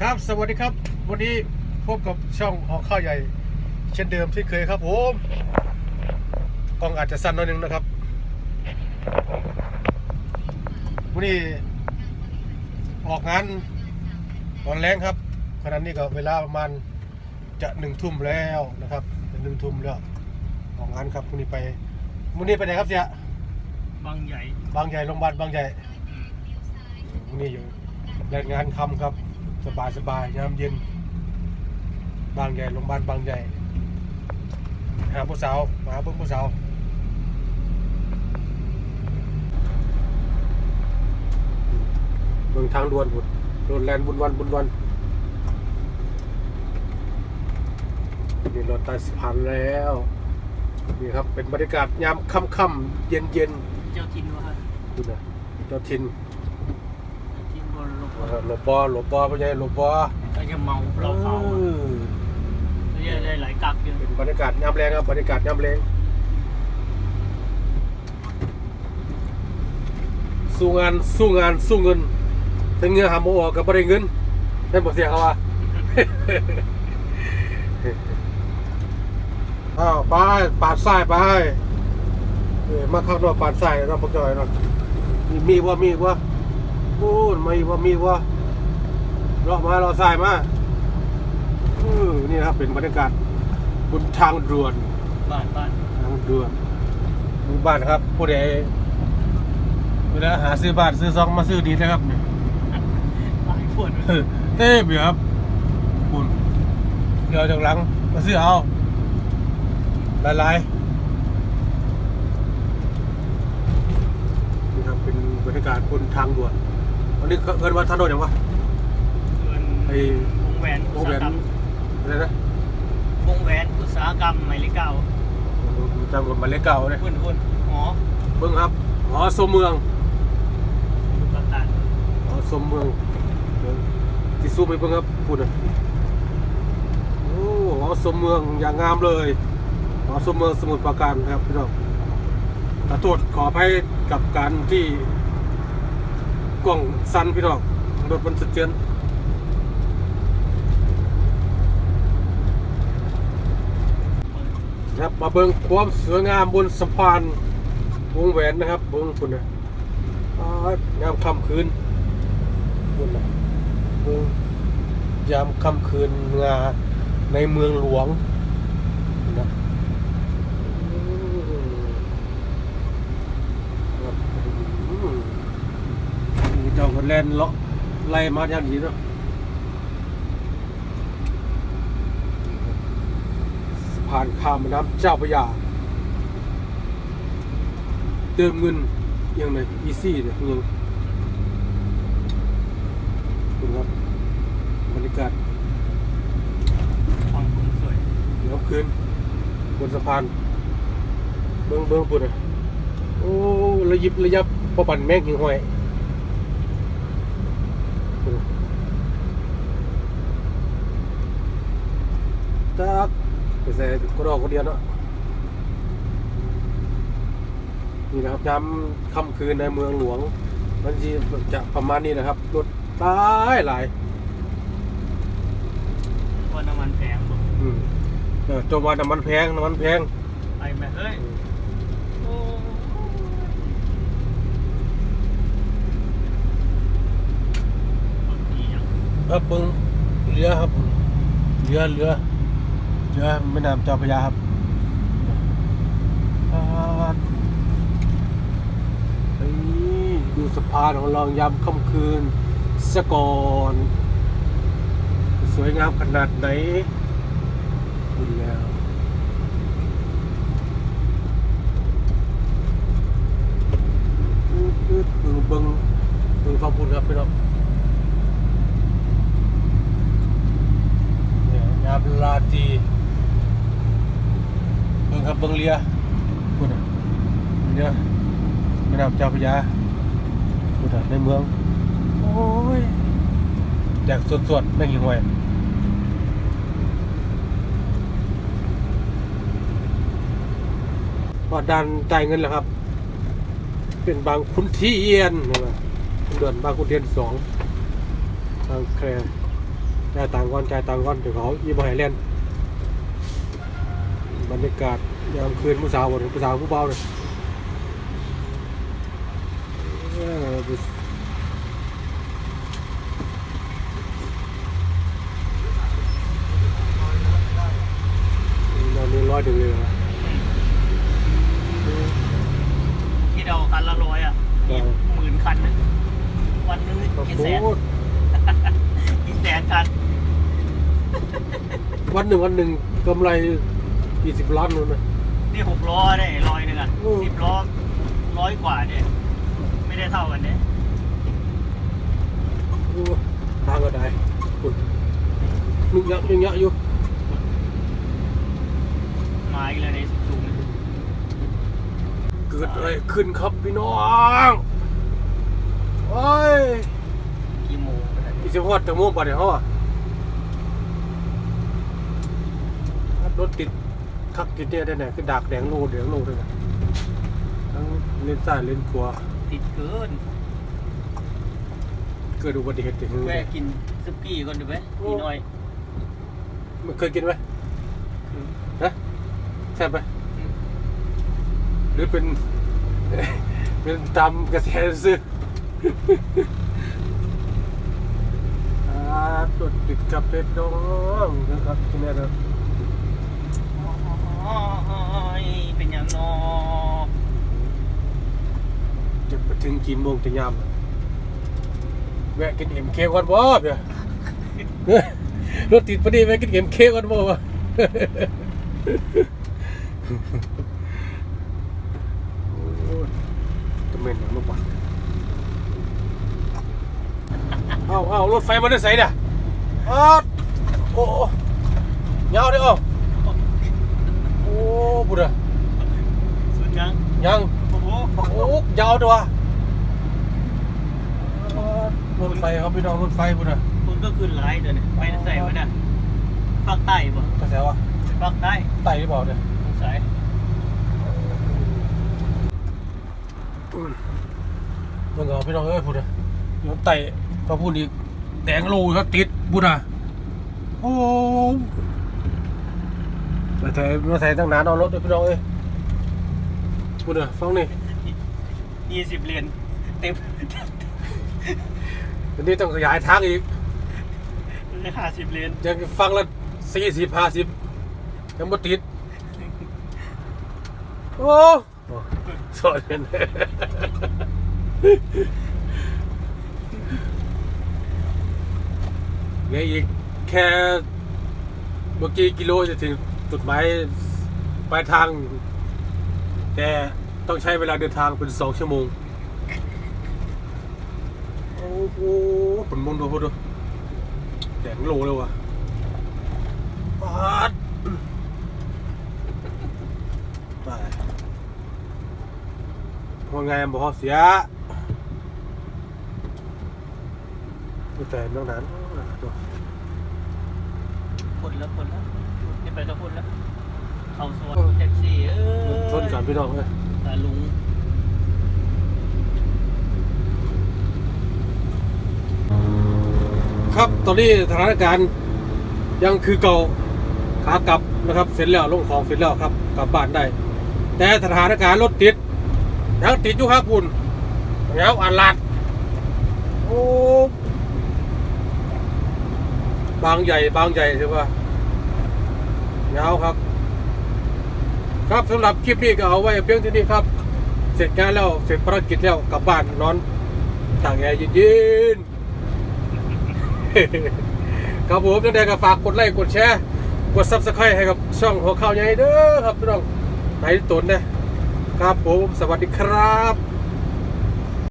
ครับสวัสดีครับ วันนี้พบกับช่องหอข้าวใหญ่ เช่นเดิมที่เคยครับผมกล้องอาจจะสั้นหน่อยนึงนะครับวันนี้ออกงานตอนแรงครับขณะนี้ก็เวลาประมาณจะหนึ่งทุ่มแล้วนะครับจะหนึ่งทุ่มแล้วออกงานครับวันนี้ไปวันนี้ไปไหนครับเสียบางใหญ่บางใหญ่โรงพยาบาลบางใหญ่วันนี้อยู่แรงงานคำครับ สบายสบายยามเย็น บางใหญ่โรงพยาบาลบางใหญ่ หาผู้สาวมาหาเพิ่งผู้สาวเมืองทางด่วนบุดโดนแลนบุญวันบุญวันนี่รถใต้สะพานแล้วนี่ครับเป็นบรรยากาศยามค่ำๆเย็นๆเจ้าทินวะครับดูนะเจ้าทินทินบนลงเออ หลบปอหลบปอพ่อใหญ่หลบปอก็จะเมาเราเขาเออก็จะได้หลายกักอยู่เป็นบรรยากาศยามแรงครับบรรยากาศยามแรงสู้งานสู้งานสู้เงินถ้าเงินหาโมออกกับบริเงินนั่นบอกเสียเขาว่าอ้าวไปปาดซ้ายไปเออมาข้างนอกปาดซ้ายเราพวกจอยเนาะมีมีว่ามีว่า โอ้ยมีว่ามีว่าเรามาเราซ้ายมาเออนี่นะครับเป็นบรรยากาศบนทางด่วนบ้านบ้านทางด่วนหมู่บ้านครับผู้ใดเวลาหาซื้อบ้านซื้อซองมาซื้อดีนะครับเนี่ยบ้านปวดเออเต้เบียครับคุณเดี๋ยวจากหลังมาซื้อเอาหลายๆนี่ครับเป็นบรรยากาศบนทางด่วน อันนี้เกินว่าถนนอย่างวะเกินไอ้วงแหวนวอุงตแหวสาหนกรรมอะไรนะวงแหวนอุตสาหกรรมหมายเลขเก้าจำกฎหมายเลขเก่าเลยหุ่นหุ่นหอเบิ้งครับหอสมเมืองประกาศหอสมเมืองเดี๋ยวที่สู้ไปเบิ้งครับพูดนะโอ้หอสมเมืองอย่างงามเลยหอสมเมืองสมุทรปราการครับพี่น้องขอโทษขออภัยกับการที่ กล้องสั้นพี่น้องรถมันสะเทือนนะครับมาเบิ้งความสวยงามบนสะพานวงแหวนนะครับเบิ้งคุณนะยามค่ำคืนคุณนะเบิ้งยามค่ำคืนงาในเมืองหลวงนะอืมครับอืม นี่เจ้าก็แล่นเลาะไล่มาอย่างนี้เนาะสะพานข้ามแม่น้ำเจ้าพระยา เติมเงินยังไงอีซี่เนี่ยยังคุณครับบรรยากาศฟังคุณสวยเดี๋ยวคืนบนสะพาน เบิ้งเบิ้งปุ่นอะโอ้ระยิบระยับพอปั่นแม่งหิงห้อยปุ่นน่ะ ตักไปใส่กระดอกกระเดียนเนาะนี่นะครับยามค่ำคืนในเมืองหลวง มันจะจะประมาณนี้นะครับรถตายหลายเพราะน้ำมันแพงบอกอืมเออจมว่าน้ำมันแพงน้ำมันแพงไปไหมเฮ้ยโอ้บางทีอย่างครับเบิ้งเรือครับเรือเรือ เรือแม่น้ำเจ้าพระยาครับดูสะพานของเรายามค่ำคืนสะกอนสวยงามขนาดไหนดูแล้วดูเบิ้งเบิ้งฟังพูดครับพี่น้องเนี่ยยามลาตี เบิ่งครับเบิ่งเรือพูดน่ะเรือแม่น้ำเจ้าพระยาพูดน่ะในเมือง โอ้ยแดกสดๆแม่งหิงหวยพอดันจ่ายเงินแล้วครับ เป็นบางคุณเทียนนะว่าเดือนบางคุณเทียนสองทางแคร์จ่ายตังค์ก่อนจ่ายตังค์ก่อนเดี๋ยวเขาอีบให้เล่น บรรยากาศยามคืนผู้สาวบ่ผู้สาวผู้เบาเลยเออผู้นอนนี่ร้อยถึงเลยนะที่เราคันละร้อยอะเออหมื่นคันนึงวันนึงโอ้กี่โหแสนกี่แสนคัน วันหนึ่งวันหนึ่งกำไร กี่สิบล้านนู่นนะนี่หกล้อเนี่ยร้อยหนึ่งอะโอ้สิบล้อร้อยกว่าเนี่ยไม่ได้เท่ากันเนี่ยโอ้ทางก็ได้คุณนึกยักยังยักอยู่มาอีกแล้วในสูงเกิดอะไรขึ้นครับพี่น้องโอ้ยกี่โมงก็ได้อีสิพอดจะม่วงป่ะเนี่ยเขาอะรถติด คักติดเนี่ยได้ไหนคือดากแดงโลแดงโลด้วยนะทั้งเลนซ้ายเลนขวาติดเกินเกิดอุบัติเหตุถึงแวะกินซุกี้ก่อนดีไหมพี่น้อยมันเคยกินไหมฮะแซ่บไหมหรือเป็น เป็นตามกระแสซื้ออ่ารถติดกับเป็ดน้องนะครับที่นี่นะโอยเป็นอย่างนอจะไปถึงกี่โมงจะยามแวะกินเอ็มเคก่อนบ่เพี่ยรถติดพอดีแวะกินเอ็มเคก่อนบ่วะโอ้ยจะเม็นหนังลูกบอลเอาเอารถไฟมาได้ใส่เนี่ยอ้าโอ้ยาวเด้อโอ้บุตร สุดยัง ยัง โอ้โห โอ้ ยาวตัวรถไฟครับพี่น้องรถไฟบุตรคุณก็คืนไลน์เดี๋ยวนี้ไปใส่ไว้น่ะภาคใต้ป่ะกระแสวะภาคใต้ไต่หรือเปล่าเนี่ยสงสัยอืมมึงเอาพี่น้องเอ้ยบุตรเดี๋ยวไต่พอพูดอีกแดงโลครับติดบุตรโอ้มาถ่ายมาถ่ายตั้งนานเอารถด้วยพี่น้องเอ้ยบุตรฟังนี่ ยี่สิบเหรียญเต็มอันนี้ต้องขยายทางอีกห้าสิบเหรียญยังฟังละสี่สิบห้าสิบยังไม่ติด โอ้สอนกันเหลืออีกแค่เมื่อกี้กิโลจะถึงจุดหมายปลายทาง แต่ ต้องใช้เวลาเดินทางเป็นสองชั่วโมง โอ้โหผลมงดูพูดดูแดงโลเลยว่ะปาดไปว่าไงบอกเสียแต่นอกนั้นคนแล้วคนแล้วนี่ไปก็คนแล้ว เขาสวนแท็กซี่เออชนกันพี่น้องเลยตาลุงครับตอนนี้สถานการณ์ยังคือเก่าขากลับนะครับ เสร็จแล้วลงของเสร็จแล้วครับกลับบ้านได้ แต่สถานการณ์รถติดยังติดอยู่ครับคุณแล้วอันลัดโอ้บางใหญ่บางใหญ่ใช่ปะยาวครับ ครับสำหรับคลิปนี้ก็เอาไว้เพียงเท่านี้ครับ เสร็จงานแล้วเสร็จภารกิจแล้วกลับบ้านนอนต่างแอร์เย็นๆครับผมยังไงก็ฝากกดไลค์กดแชร์กดซับสไครต์ให้กับช่องหัวข่าวใหญ่เด้อครับพี่น้องไหนตุนนะครับผมสวัสดีครับ